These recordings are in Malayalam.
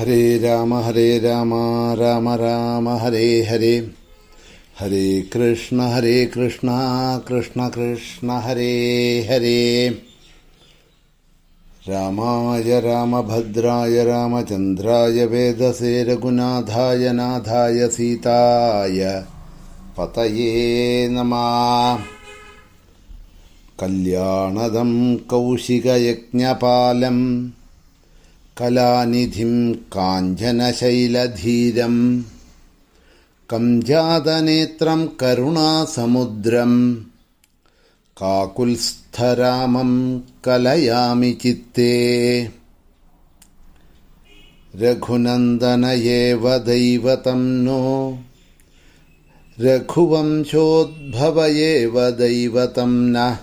हरे राम हरे राम राम राम, हरे हरे। हरे कृष्ण हरे कृष्ण कृष्ण कृष्ण, हरे हरे। रामाय, रामभद्राय रामचन्द्राय वेदसे, रघुनाथाय, नाथाय, सीताय। पतये नमः। कल्याणदं कौशिकयज्ञपालम्। कलानिधिं काञ्जनशैलधीरं कञ्जातनेत्रं करुणासमुद्रं काकुल्स्थरामं कलयामि चित्ते रघुनन्दन एव दैवतं नो रघुवंशोद्भव एव दैवतं नः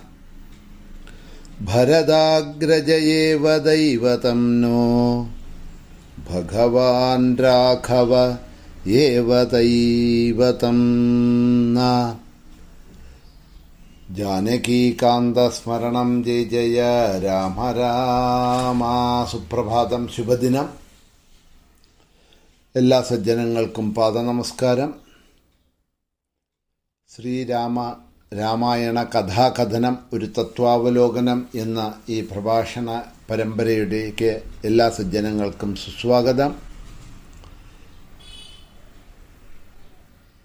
ന ഭരതാഗ്രജയേവ ദൈവതം നോ. ഭഗവാൻ രാഘവ ഏവ ദൈവതം ജാനകീകാന്തസ്മരണം ജയ ജയ രാമ രാമ. സുപ്രഭാതം ശുഭദിനം. എല്ലാ സജ്ജനങ്ങൾക്കും പാദനമസ്കാരം. ശ്രീരാമ രാമായണ കഥാകഥനം ഒരു തത്വാവലോകനം എന്ന ഈ പ്രഭാഷണ പരമ്പരയുടേക്ക് എല്ലാ സജ്ജനങ്ങൾക്കും സുസ്വാഗതം.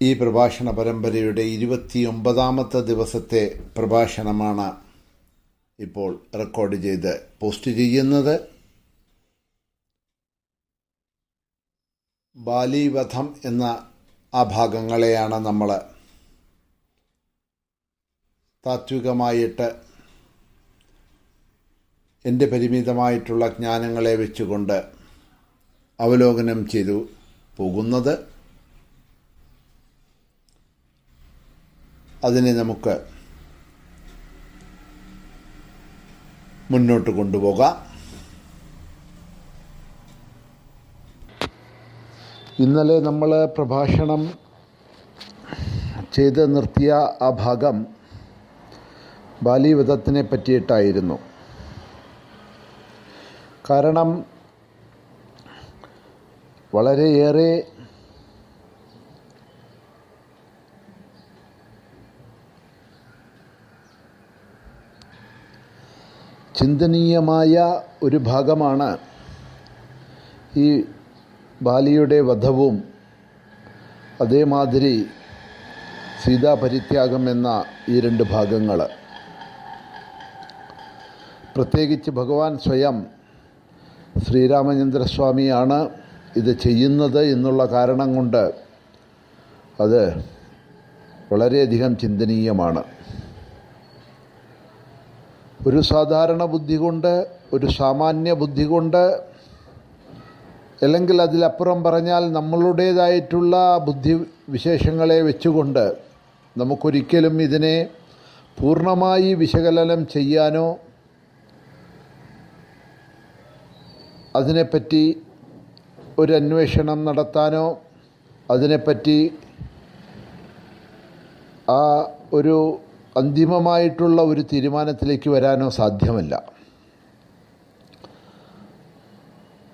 ഈ പ്രഭാഷണ പരമ്പരയുടെ ഇരുപത്തിയൊമ്പതാമത്തെ ദിവസത്തെ പ്രഭാഷണമാണ് ഇപ്പോൾ റെക്കോർഡ് ചെയ്ത് പോസ്റ്റ് ചെയ്യുന്നത്. ബാലിവധം എന്ന ആ ഭാഗങ്ങളെയാണ് നമ്മൾ താത്വികമായിട്ട് എന്റെ പരിമിതമായിട്ടുള്ള ജ്ഞാനങ്ങളെ വെച്ചുകൊണ്ട് അവലോകനം ചെയ്തു പോകുന്നത് അതിനെ നമുക്ക് മുന്നോട്ട് കൊണ്ടുപോകാം. ഇന്നലെ നമ്മൾ പ്രഭാഷണം ചെയ്ത് നിർത്തിയ ആ ഭാഗം ബാലിവധത്തിനെ പറ്റിയിട്ടായിരുന്നു കാരണം വളരെയേറെ ചിന്തനീയമായ ഒരു ഭാഗമാണ് ഈ ബാലിയുടെ വധവും അതേമാതിരി സീതാപരിത്യാഗം എന്ന ഈ രണ്ട് ഭാഗങ്ങൾ പ്രത്യേകിച്ച് ഭഗവാൻ സ്വയം ശ്രീരാമചന്ദ്രസ്വാമിയാണ് ഇത് ചെയ്യുന്നത് എന്നുള്ള കാരണം കൊണ്ട് അത് വളരെയധികം ചിന്തനീയമാണ്. ഒരു സാധാരണ ബുദ്ധി കൊണ്ട് ഒരു സാമാന്യ ബുദ്ധി കൊണ്ട് അല്ലെങ്കിൽ അതിലപ്പുറം പറഞ്ഞാൽ നമ്മളുടേതായിട്ടുള്ള ബുദ്ധി വിശേഷങ്ങളെ വെച്ചുകൊണ്ട് നമുക്കൊരിക്കലും ഇതിനെ പൂർണമായി വിശകലനം ചെയ്യാനോ അതിനെപ്പറ്റി ഒരു അന്വേഷണം നടത്താനോ അതിനെപ്പറ്റി ആ ഒരു അന്തിമമായിട്ടുള്ള ഒരു തീരുമാനത്തിലേക്ക് വരാനോ സാധ്യമല്ല.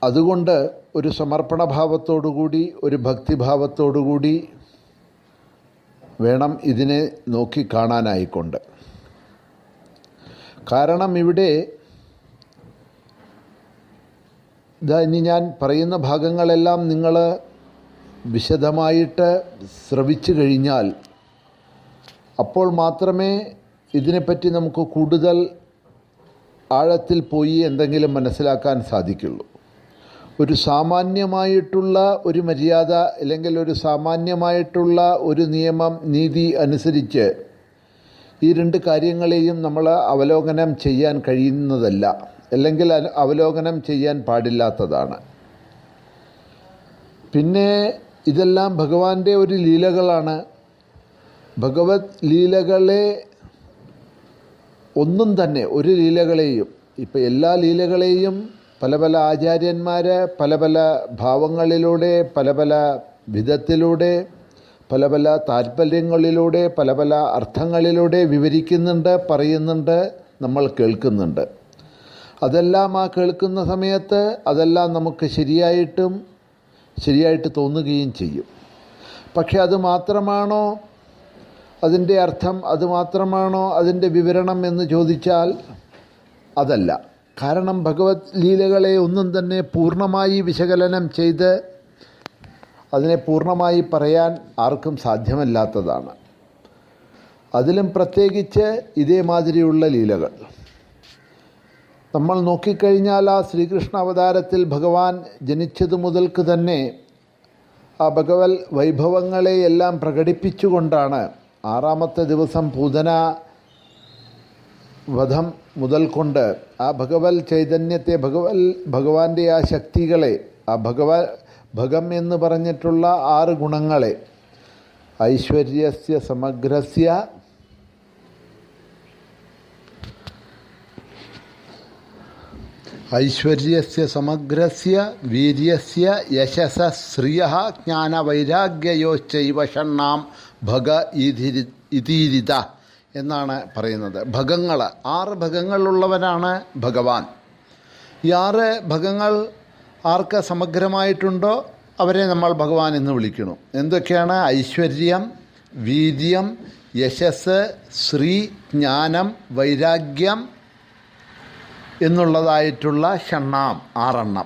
അതുകൊണ്ട് ഒരു സമർപ്പണഭാവത്തോടുകൂടി ഒരു ഭക്തിഭാവത്തോടുകൂടി വേണം ഇതിനെ നോക്കി കാണാനായിക്കൊണ്ട്. കാരണം ഇവിടെ ഇതാ ഇനി ഞാൻ പറയുന്ന ഭാഗങ്ങളെല്ലാം നിങ്ങൾ വിശദമായിട്ട് ശ്രവിച്ചു കഴിഞ്ഞാൽ അപ്പോൾ മാത്രമേ ഇതിനെപ്പറ്റി നമുക്ക് കൂടുതൽ ആഴത്തിൽ പോയി എന്തെങ്കിലും മനസ്സിലാക്കാൻ സാധിക്കുള്ളൂ. ഒരു സാമാന്യമായിട്ടുള്ള ഒരു മര്യാദ അല്ലെങ്കിൽ ഒരു സാമാന്യമായിട്ടുള്ള ഒരു നിയമം നീതി അനുസരിച്ച് ഈ രണ്ട് കാര്യങ്ങളെയും നമ്മൾ അവലോകനം ചെയ്യാൻ കഴിയുന്നതല്ല. അല്ലെങ്കിൽ അവലോകനം ചെയ്യാൻ പാടില്ലാത്തതാണ്. പിന്നെ ഇതെല്ലാം ഭഗവാന്റെ ഒരു ലീലകളാണ്. ഭഗവത് ലീലകളെ ഒന്നും തന്നെ ഒരു ലീലകളെയും ഇപ്പം എല്ലാ ലീലകളെയും പല പല ആചാര്യന്മാർ പല പല ഭാവങ്ങളിലൂടെ പല പല വിധത്തിലൂടെ പല പല താല്പര്യങ്ങളിലൂടെ പല പല അർത്ഥങ്ങളിലൂടെ വിവരിക്കുന്നുണ്ട് പറയുന്നുണ്ട് നമ്മൾ കേൾക്കുന്നുണ്ട്. അതെല്ലാം ആ കേൾക്കുന്ന സമയത്ത് അതെല്ലാം നമുക്ക് ശരിയായിട്ടും ശരിയായിട്ട് തോന്നുകയും ചെയ്യും. പക്ഷെ അത് മാത്രമാണോ? അതിന്റെ അർത്ഥം അത് മാത്രമാണോ? അതിന്റെ വിവരണം എന്ന് ചോദിച്ചാൽ അതല്ല. കാരണം ഭഗവത് ലീലകളെ ഒന്നും തന്നെ പൂർണമായി വിശകലനം ചെയ്ത് അതിനെ പൂർണമായി പറയാൻ ആർക്കും സാധ്യമല്ലാത്തതാണ്. അതിലും പ്രത്യേകിച്ച് ഇതേമാതിരിയുള്ള ലീലകൾ. നമ്മൾ നോക്കിക്കഴിഞ്ഞാൽ ആ ശ്രീകൃഷ്ണ അവതാരത്തിൽ ഭഗവാൻ ജനിച്ചതു മുതൽക്ക് തന്നെ ആ ഭഗവൽ വൈഭവങ്ങളെയെല്ലാം പ്രകടിപ്പിച്ചുകൊണ്ടാണ് ആറാമത്തെ ദിവസം പൂതന വധം മുതൽക്കൊണ്ട് ആ ഭഗവൽ ചൈതന്യത്തെ ഭഗവൽ ഭഗവാന്റെ ആ ശക്തികളെ ആ ഭഗവ ഭഗം എന്ന് പറഞ്ഞിട്ടുള്ള ആറ് ഗുണങ്ങളെ ഐശ്വര്യസ്യ സമഗ്രസ്യ ഐശ്വര്യസ്യ സമഗ്രസ്യ വീര്യസ്യ യശസ ശ്രിയ ജ്ഞാനവൈരാഗ്യയോശ്ചൈവ ഷണ്ണാം ഭഗ ഇതിരി ഇതീരിത എന്നാണ് പറയുന്നത്. ഭഗങ്ങൾ ആറ് ഭഗങ്ങളുള്ളവനാണ് ഭഗവാൻ. ഈ ആറ് ഭഗങ്ങൾ ആർക്ക് സമഗ്രമായിട്ടുണ്ടോ അവരെ നമ്മൾ ഭഗവാൻ എന്ന് വിളിക്കുന്നു. എന്തൊക്കെയാണ്? ഐശ്വര്യം വീര്യം യശസ് ശ്രീ ജ്ഞാനം വൈരാഗ്യം എന്നുള്ളതായിട്ടുള്ള ഷണ്ണാം ആറെണ്ണം.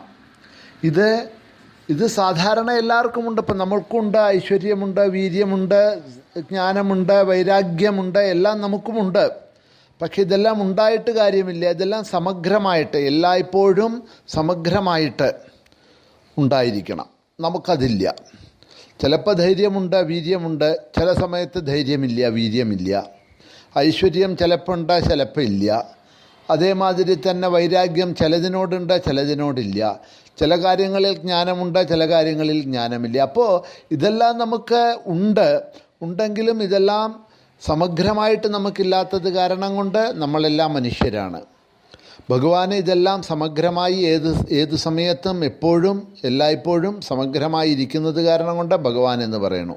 ഇത് ഇത് സാധാരണ എല്ലാവർക്കും ഉണ്ട് ഇപ്പം നമ്മൾക്കുണ്ട് ഐശ്വര്യമുണ്ട് വീര്യമുണ്ട് ജ്ഞാനമുണ്ട് വൈരാഗ്യമുണ്ട് എല്ലാം നമുക്കുമുണ്ട്. പക്ഷെ ഇതെല്ലാം ഉണ്ടായിട്ട് കാര്യമില്ല. ഇതെല്ലാം സമഗ്രമായിട്ട് എല്ലായ്പ്പോഴും സമഗ്രമായിട്ട് ഉണ്ടായിരിക്കണം. നമുക്കതില്ല. ചിലപ്പോൾ ധൈര്യമുണ്ട് വീര്യമുണ്ട്. ചില സമയത്ത് ധൈര്യമില്ല വീര്യമില്ല. ഐശ്വര്യം ചിലപ്പോൾ ഉണ്ട് ചിലപ്പോൾ ഇല്ല. അതേമാതിരി തന്നെ വൈരാഗ്യം ചിലതിനോടുണ്ട് ചിലതിനോടില്ല. ചില കാര്യങ്ങളിൽ ജ്ഞാനമുണ്ട് ചില കാര്യങ്ങളിൽ ജ്ഞാനമില്ല. അപ്പോൾ ഇതെല്ലാം നമുക്ക് ഉണ്ട്. ഉണ്ടെങ്കിലും ഇതെല്ലാം സമഗ്രമായിട്ട് നമുക്കില്ലാത്തത് കാരണം കൊണ്ട് നമ്മളെല്ലാം മനുഷ്യരാണ്. ഭഗവാന് ഇതെല്ലാം സമഗ്രമായി ഏത് ഏത് സമയത്തും എപ്പോഴും എല്ലായ്പ്പോഴും സമഗ്രമായി ഇരിക്കുന്നത് കാരണം കൊണ്ട് ഭഗവാൻ എന്ന് പറയണു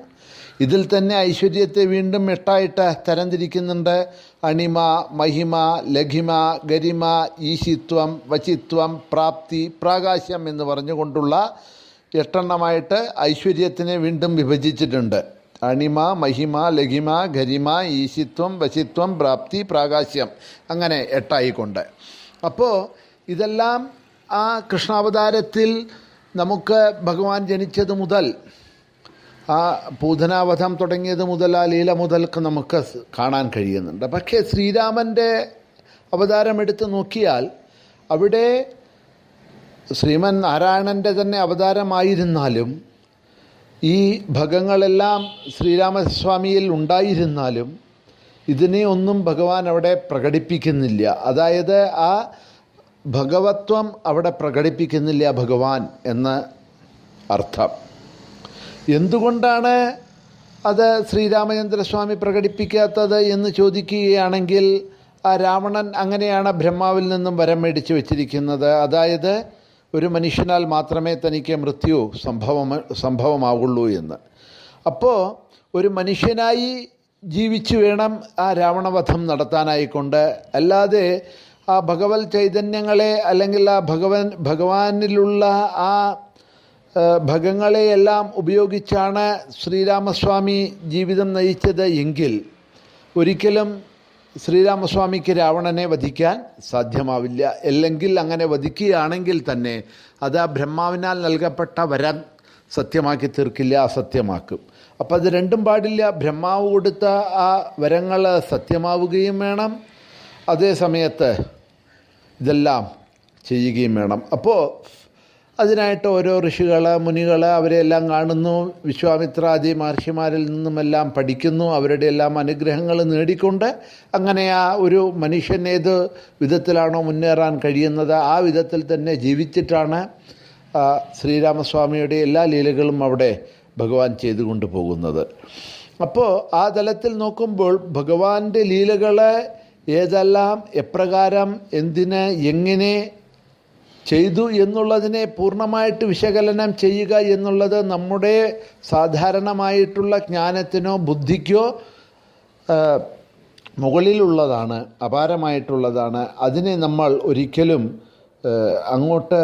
ഇതിൽ തന്നെ ഐശ്വര്യത്തെ വീണ്ടും എട്ടായിട്ട് തരംതിരിക്കുന്നുണ്ട്. അണിമ മഹിമ ലഘിമ ഗരിമ ഈശിത്വം വചിത്വം പ്രാപ്തി പ്രാകാശ്യം എന്ന് പറഞ്ഞുകൊണ്ടുള്ള എട്ടെണ്ണമായിട്ട് ഐശ്വര്യത്തിനെ വീണ്ടും വിഭജിച്ചിട്ടുണ്ട്. അണിമ മഹിമ ലഘിമ ഗരിമ ഈശിത്വം വശിത്വം പ്രാപ്തി പ്രാകാശ്യം അങ്ങനെ എട്ടായിക്കൊണ്ട്. അപ്പോൾ ഇതെല്ലാം ആ കൃഷ്ണാവതാരത്തിൽ നമുക്ക് ഭഗവാൻ ജനിച്ചത് മുതൽ ആ പൂതനാവധം തുടങ്ങിയത് മുതൽ ആ ലീല മുതൽക്ക് നമുക്ക് കാണാൻ കഴിയുന്നുണ്ട്. പക്ഷേ ശ്രീരാമന്റെ അവതാരം എടുത്ത് നോക്കിയാൽ അവിടെ ശ്രീമൻ നാരായണന്റെ തന്നെ അവതാരമായിരുന്നാലും ഈ ഭഗങ്ങളെല്ലാം ശ്രീരാമസ്വാമിയിൽ ഉണ്ടായിരുന്നാലും ഇതിനെ ഒന്നും ഭഗവാൻ അവിടെ പ്രകടിപ്പിക്കുന്നില്ല. അതായത് ആ ഭഗവത്വം അവിടെ പ്രകടിപ്പിക്കുന്നില്ല ഭഗവാൻ എന്ന അർത്ഥം. എന്തുകൊണ്ടാണ് അത് ശ്രീരാമചന്ദ്രസ്വാമി പ്രകടിപ്പിക്കാത്തത് എന്ന് ചോദിക്കുകയാണെങ്കിൽ ആ രാവണൻ അങ്ങനെയാണ് ബ്രഹ്മാവിൽ നിന്നും വരം മേടിച്ച് വെച്ചിരിക്കുന്നത്. അതായത് ഒരു മനുഷ്യനാൽ മാത്രമേ തനിക്ക് മൃത്യു സംഭവം സംഭവമാവുള്ളൂ എന്ന്. അപ്പോൾ ഒരു മനുഷ്യനായി ജീവിച്ചു വേണം ആ രാവണവധം നടത്താനായിക്കൊണ്ട്. അല്ലാതെ ആ ഭഗവത് ചൈതന്യങ്ങളെ അല്ലെങ്കിൽ ആ ഭഗവൻ ഭഗവാനിലുള്ള ആ ഭഗങ്ങളെയെല്ലാം ഉപയോഗിച്ചാണ് ശ്രീരാമസ്വാമി ജീവിതം നയിച്ചത് എങ്കിൽ ഒരിക്കലും ശ്രീരാമസ്വാമിക്ക് രാവണനെ വധിക്കാൻ സാധ്യമാവില്ല. അല്ലെങ്കിൽ അങ്ങനെ വധിക്കുകയാണെങ്കിൽ തന്നെ അത് ആ ബ്രഹ്മാവിനാൽ നൽകപ്പെട്ട വരം സത്യമാക്കി തീർക്കില്ല അസത്യമാക്കും. അപ്പോൾ അത് രണ്ടും പാടില്ല. ബ്രഹ്മാവ് കൊടുത്ത ആ വരങ്ങൾ സത്യമാവുകയും വേണം. അതേ സമയത്ത് ഇതെല്ലാം ചെയ്യുകയും വേണം. അപ്പോൾ അതിനായിട്ട് ഓരോ ഋഷികൾ മുനികൾ അവരെല്ലാം കാണുന്നു. വിശ്വാമിത്രാദി മഹർഷിമാരിൽ നിന്നുമെല്ലാം പഠിക്കുന്നു. അവരുടെ എല്ലാം അനുഗ്രഹങ്ങൾ നേടിക്കൊണ്ട് അങ്ങനെ ആ ഒരു മനുഷ്യൻ ഏത് വിധത്തിലാണോ മുന്നേറാൻ കഴിയുന്നത് ആ വിധത്തിൽ തന്നെ ജീവിച്ചിട്ടാണ് ശ്രീരാമസ്വാമിയുടെ എല്ലാ ലീലകളും അവിടെ ഭഗവാൻ ചെയ്തുകൊണ്ട് പോകുന്നത്. അപ്പോൾ ആ തലത്തിൽ നോക്കുമ്പോൾ ഭഗവാന്റെ ലീലകൾ ഏതെല്ലാം എപ്രകാരം എന്തിന് എങ്ങനെ ചെയ്തു എന്നുള്ളതിനെ പൂർണമായിട്ട് വിശകലനം ചെയ്യുക എന്നുള്ളത് നമ്മുടെ സാധാരണമായിട്ടുള്ള ജ്ഞാനത്തിനോ ബുദ്ധിക്കോ മുകളിലുള്ളതാണ് അപാരമായിട്ടുള്ളതാണ്. അതിനെ നമ്മൾ ഒരിക്കലും അങ്ങോട്ട്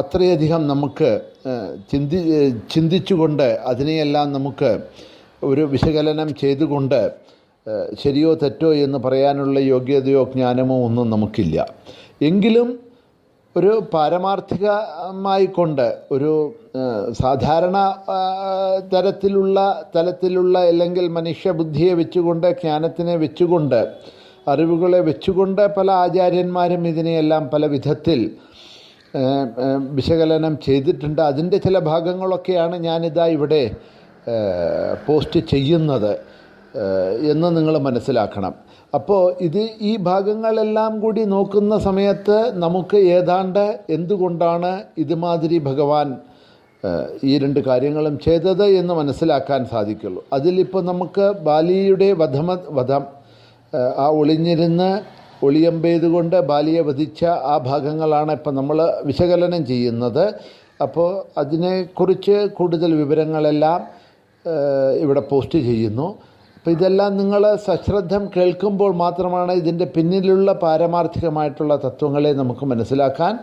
അത്രയധികം നമുക്ക് ചിന്തി ചിന്തിച്ചുകൊണ്ട് അതിനെയെല്ലാം നമുക്ക് ഒരു വിശകലനം ചെയ്തുകൊണ്ട് ശരിയോ തെറ്റോ എന്ന് പറയാനുള്ള യോഗ്യതയോ ജ്ഞാനമോ ഒന്നും നമുക്കില്ല. എങ്കിലും ഒരു പാരമാർത്ഥികമായി കൊണ്ട് ഒരു സാധാരണ തരത്തിലുള്ള തലത്തിലുള്ള അല്ലെങ്കിൽ മനുഷ്യബുദ്ധിയെ വെച്ചുകൊണ്ട് ജ്ഞാനത്തിനെ വെച്ചുകൊണ്ട് അറിവുകളെ വെച്ചുകൊണ്ട് പല ആചാര്യന്മാരും ഇതിനെയെല്ലാം പല വിധത്തിൽ വിശകലനം ചെയ്തിട്ടുണ്ട്. അതിന്റെ ചില ഭാഗങ്ങളൊക്കെയാണ് ഞാനിതാ ഇവിടെ പോസ്റ്റ് ചെയ്യുന്നത്. എന്ന് നിങ്ങൾ മനസ്സിലാക്കണം. അപ്പോൾ ഇത് ഈ ഭാഗങ്ങളെല്ലാം കൂടി നോക്കുന്ന സമയത്ത് നമുക്ക് ഏതാണ്ട് എന്തുകൊണ്ടാണ് ഇതുമാതിരി ഭഗവാൻ ഈ രണ്ട് കാര്യങ്ങളും ചെയ്തത് എന്ന് മനസ്സിലാക്കാൻ സാധിക്കുള്ളൂ. അതിലിപ്പോൾ നമുക്ക് ബാലിയുടെ വധമ വധം ആ ഒളിഞ്ഞിരുന്ന് ഒളിയമ്പെയ്തുകൊണ്ട് ബാലിയെ വധിച്ച ആ ഭാഗങ്ങളാണ് ഇപ്പം നമ്മൾ വിശകലനം ചെയ്യുന്നത്. അപ്പോൾ അതിനെക്കുറിച്ച് കൂടുതൽ വിവരങ്ങളെല്ലാം ഇവിടെ പോസ്റ്റ് ചെയ്യുന്നു. അപ്പോൾ ഇതെല്ലാം നിങ്ങൾ സശ്രദ്ധം കേൾക്കുമ്പോൾ മാത്രമാണ് ഇതിന്റെ പിന്നിലുള്ള പാരമാർത്ഥികമായിട്ടുള്ള തത്വങ്ങളെ നമുക്ക് മനസ്സിലാക്കാൻ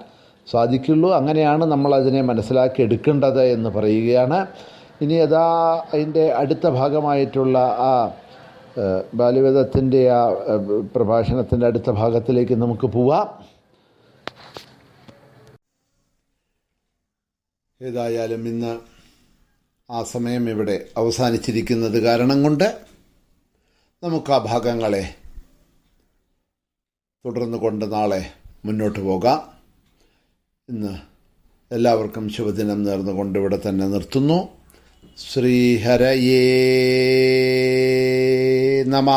സാധിക്കുള്ളൂ. അങ്ങനെയാണ് നമ്മൾ അതിനെ മനസ്സിലാക്കി എടുക്കേണ്ടത് എന്ന് പറയുകയാണ്. ഇനി അതാ അതിന്റെ അടുത്ത ഭാഗമായിട്ടുള്ള ആ ബാലവേദത്തിന്റെ ആ പ്രഭാഷണത്തിന്റെ അടുത്ത ഭാഗത്തിലേക്ക് നമുക്ക് പോവാം. ഏതായാലും ഇന്ന് ആ സമയം ഇവിടെ അവസാനിച്ചിരിക്കുന്നത് കാരണം കൊണ്ട് നമുക്ക് ആ ഭാഗങ്ങളെ തുടർന്ന് കൊണ്ട് നാളെ മുന്നോട്ട് പോകാം. ഇന്ന് എല്ലാവർക്കും ശുഭദിനം നേർന്നുകൊണ്ട് ഇവിടെ തന്നെ നിർത്തുന്നു. ശ്രീഹരയേ നമ.